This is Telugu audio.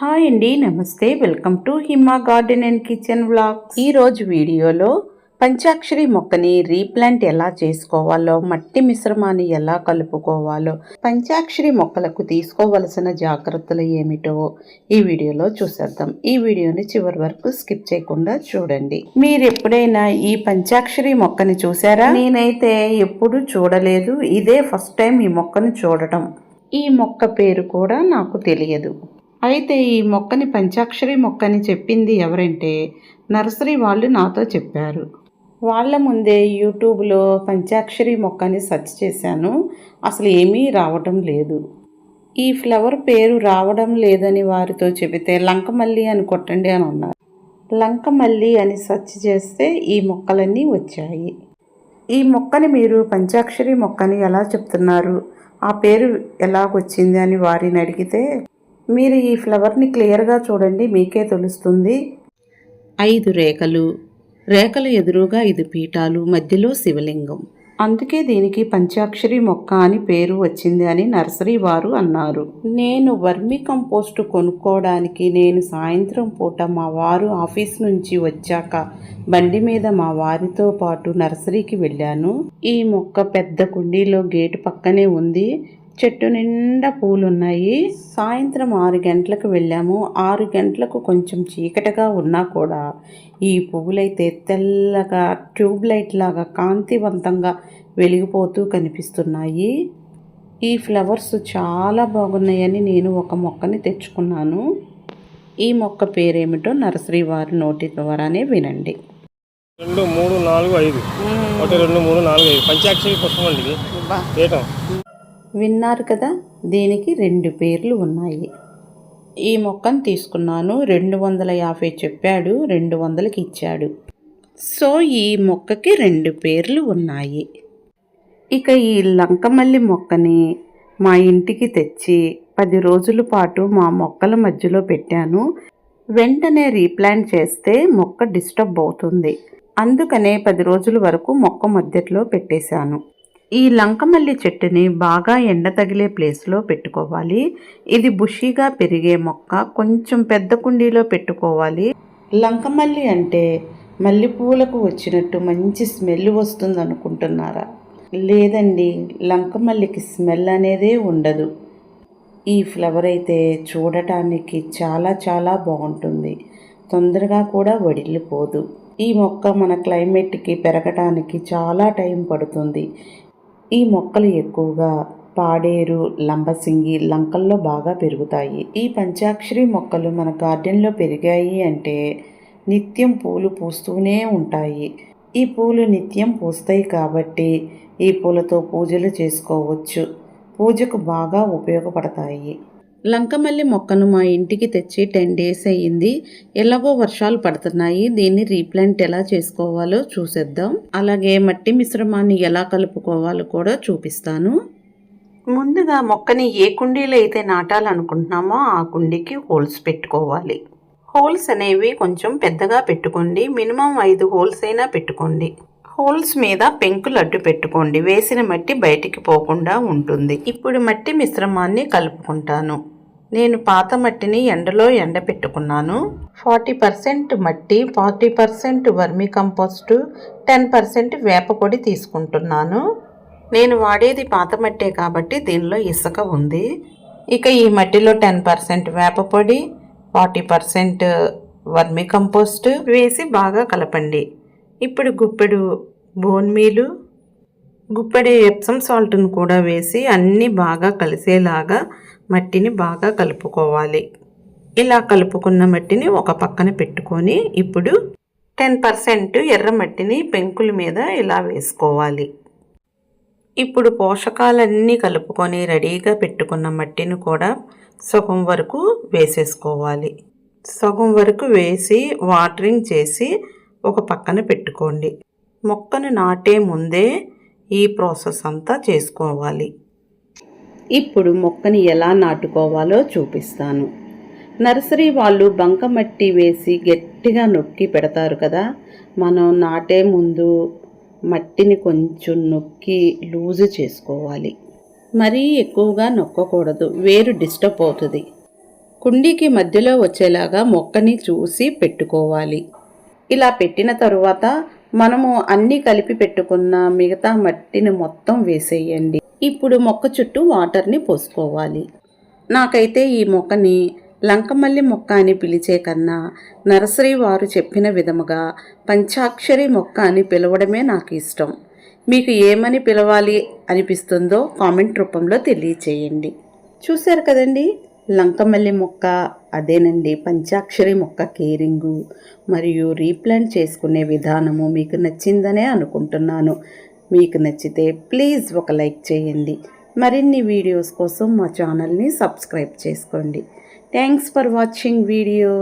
హాయ్ అండి నమస్తే. Welcome to Hima Garden and Kitchen Vlogs. ఈరోజు వీడియోలో పంచాక్షరి మొక్కని రీప్లాంట్ ఎలా చేసుకోవాలో మట్టి మిశ్రమాన్ని ఎలా కలుపుకోవాలో పంచాక్షరి మొక్కలకు తీసుకోవలసిన జాగ్రత్తలు ఏమిటో ఈ వీడియోలో చూసేద్దాం. ఈ వీడియోని చివరి వరకు స్కిప్ చేయకుండా చూడండి. మీరు ఎప్పుడైనా ఈ పంచాక్షరి మొక్కని చూసారా? నేనైతే ఎప్పుడు చూడలేదు. ఇదే ఫస్ట్ టైం ఈ మొక్కను చూడటం. ఈ మొక్క పేరు కూడా నాకు తెలియదు. అయితే ఈ మొక్కని పంచాక్షరి మొక్కని చెప్పింది ఎవరంటే నర్సరీ వాళ్ళు నాతో చెప్పారు. వాళ్ళ ముందే యూట్యూబ్లో పంచాక్షరి మొక్కని సెర్చ్ చేశాను. అసలు ఏమీ రావటం లేదు. ఈ ఫ్లవర్ పేరు రావడం లేదని వారితో చెబితే లంకమల్లి అని కొట్టండి అని అన్నారు. లంకమల్లి అని సెర్చ్ చేస్తే ఈ మొక్కలన్నీ వచ్చాయి. ఈ మొక్కని మీరు పంచాక్షరి మొక్కని ఎలా చెప్తున్నారు? ఆ పేరు ఎలాగొచ్చింది అని వారిని అడిగితే మీరు ఈ ఫ్లవర్ని క్లియర్గా చూడండి మీకే తెలుస్తుంది. ఐదు రేఖలు. రేఖలు ఎదురుగా ఐదు పీఠాలు మధ్యలో శివలింగం. అందుకే దీనికి పంచాక్షరి మొక్క అని పేరు వచ్చింది అని నర్సరీ వారు అన్నారు. నేను వర్మి కంపోస్ట్ కొనుక్కోవడానికి నేను సాయంత్రం పూట మా వారు ఆఫీస్ నుంచి వచ్చాక బండి మీద మా వారితో పాటు నర్సరీకి వెళ్ళాను. ఈ మొక్క పెద్ద కుండీలో గేటు పక్కనే ఉంది. చెట్టు నిండా పూలున్నాయి. సాయంత్రం ఆరు గంటలకు వెళ్ళాము. ఆరు గంటలకు కొంచెం చీకటిగా ఉన్నా కూడా ఈ పువ్వులైతే తెల్లగా ట్యూబ్ లైట్ లాగా కాంతివంతంగా వెలిగిపోతూ కనిపిస్తున్నాయి. ఈ ఫ్లవర్స్ చాలా బాగున్నాయని నేను ఒక మొక్కని తెచ్చుకున్నాను. ఈ మొక్క పేరేమిటో నర్సరీ వారి నోటి ద్వారానే వినండి. రెండు మూడు నాలుగు ఐదు. ఒకటి రెండు మూడు నాలుగు ఐదు. పంచాక్షరి పుష్పం అండి ఇది. విన్నారు కదా? దీనికి రెండు పేర్లు ఉన్నాయి. ఈ మొక్కను తీసుకున్నాను. రెండు వందల యాభై చెప్పాడు. రెండు వందలకి ఇచ్చాడు. సో ఈ మొక్కకి రెండు పేర్లు ఉన్నాయి. ఇక ఈ లంకమల్లి మొక్కని మా ఇంటికి తెచ్చి పది రోజుల పాటు మా మొక్కల మధ్యలో పెట్టాను. వెంటనే రీప్లాంట్ చేస్తే మొక్క డిస్టర్బ్ అవుతుంది. అందుకనే పది రోజుల వరకు మొక్క మధ్యలో పెట్టేశాను. ఈ లంకమల్లి చెట్టుని బాగా ఎండ తగిలే ప్లేస్లో పెట్టుకోవాలి. ఇది బుషీగా పెరిగే మొక్క కొంచెం పెద్ద కుండీలో పెట్టుకోవాలి. లంకమల్లి అంటే మల్లెపూలకు వచ్చినట్టు మంచి స్మెల్ వస్తుంది అనుకుంటున్నారా లేదండి లంకమల్లికి స్మెల్ అనేదే ఉండదు. ఈ ఫ్లవర్ అయితే చూడటానికి చాలా చాలా బాగుంటుంది. తొందరగా కూడా వడిలిపోదు. ఈ మొక్క మన క్లైమేట్కి పెరగటానికి చాలా టైం పడుతుంది. ఈ మొక్కలు ఎక్కువగా పాడేరు లంబసింగి లంకల్లో బాగా పెరుగుతాయి. ఈ పంచాక్షరి మొక్కలు మన గార్డెన్లో పెరిగాయి అంటే నిత్యం పూలు పూస్తూనే ఉంటాయి. ఈ పూలు నిత్యం పూస్తాయి కాబట్టి ఈ పూలతో పూజలు చేసుకోవచ్చు. పూజకు బాగా ఉపయోగపడతాయి. లంకమల్లి మొక్కను మా ఇంటికి తెచ్చి టెన్ డేస్ అయ్యింది. ఎలాగో వర్షాలు పడుతున్నాయి. దీన్ని రీప్లాంట్ ఎలా చేసుకోవాలో చూసేద్దాం. అలాగే మట్టి మిశ్రమాన్ని ఎలా కలుపుకోవాలో కూడా చూపిస్తాను. ముందుగా మొక్కని ఏ కుండీలో అయితే నాటాలనుకుంటున్నామో ఆ కుండీకి హోల్స్ పెట్టుకోవాలి. హోల్స్ అనేవి కొంచెం పెద్దగా పెట్టుకోండి. మినిమం ఐదు హోల్స్ అయినా పెట్టుకోండి. హోల్స్ మీద పెంకులు అడ్డు పెట్టుకోండి. వేసిన మట్టి బయటికి పోకుండా ఉంటుంది. ఇప్పుడు మట్టి మిశ్రమాన్ని కలుపుకుంటాను. నేను పాత మట్టిని ఎండలో ఎండపెట్టుకున్నాను ఫార్టీ పర్సెంట్ మట్టి forty percent vermicompost ten percent వేప పొడి తీసుకుంటున్నాను. నేను వాడేది పాత మట్టే కాబట్టి దీనిలో ఇసుక ఉంది. ఇక ఈ మట్టిలో టెన్ పర్సెంట్ వేప పొడి ఫార్టీ పర్సెంట్ వర్మి కంపోస్ట్ వేసి బాగా కలపండి. ఇప్పుడు గుప్పెడు బోన్ మీలు గుప్పెడు ఎప్సమ్ సాల్ట్ను కూడా వేసి అన్నీ బాగా కలిసేలాగా మట్టిని బాగా కలుపుకోవాలి. ఇలా కలుపుకున్న మట్టిని ఒక పక్కన పెట్టుకొని ఇప్పుడు టెన్ పర్సెంట్ ఎర్ర మట్టిని పెంకుల మీద ఇలా వేసుకోవాలి. ఇప్పుడు పోషకాలన్నీ కలుపుకొని రెడీగా పెట్టుకున్న మట్టిని కూడా సగం వరకు వేసేసుకోవాలి. సగం వరకు వేసి వాటరింగ్ చేసి ఒక పక్కన పెట్టుకోండి. మొక్కను నాటే ముందే ఈ ప్రాసెస్ అంతా చేసుకోవాలి. ఇప్పుడు మొక్కని ఎలా నాటుకోవాలో చూపిస్తాను. నర్సరీ వాళ్ళు బంకమట్టి వేసి గట్టిగా నొక్కి పెడతారు కదా. మనం నాటే ముందు మట్టిని కొంచెం నొక్కి లూజు చేసుకోవాలి. మరీ ఎక్కువగా నొక్కకూడదు. వేరు డిస్టర్బ్ అవుతుంది. కుండీకి మధ్యలో వచ్చేలాగా మొక్కని చూసి పెట్టుకోవాలి. ఇలా పెట్టిన తరువాత మనము అన్నీ కలిపి పెట్టుకున్న మిగతా మట్టిని మొత్తం వేసేయండి. ఇప్పుడు మొక్క చుట్టూ వాటర్ని పోసుకోవాలి. నాకైతే ఈ మొక్కని లంకమల్లి మొక్క అని పిలిచే కన్నా నర్సరీ వారు చెప్పిన విధముగా పంచాక్షరి మొక్క అని పిలవడమే నాకు ఇష్టం. మీకు ఏమని పిలవాలి అనిపిస్తుందో కామెంట్ రూపంలో తెలియచేయండి. చూశారు కదండి? లంకమల్లి మొక్క అదేనండి పంచాక్షరి మొక్క కేరింగు. మరియు రీప్లాంట్ చేసుకునే విధానము మీకు నచ్చిందనే అనుకుంటున్నాను. మీకు నచ్చితే ప్లీజ్ ఒక లైక్ చేయండి. మరిన్ని వీడియోస్ కోసం మా ఛానల్ని సబ్స్క్రైబ్ చేసుకోండి. Thanks for watching video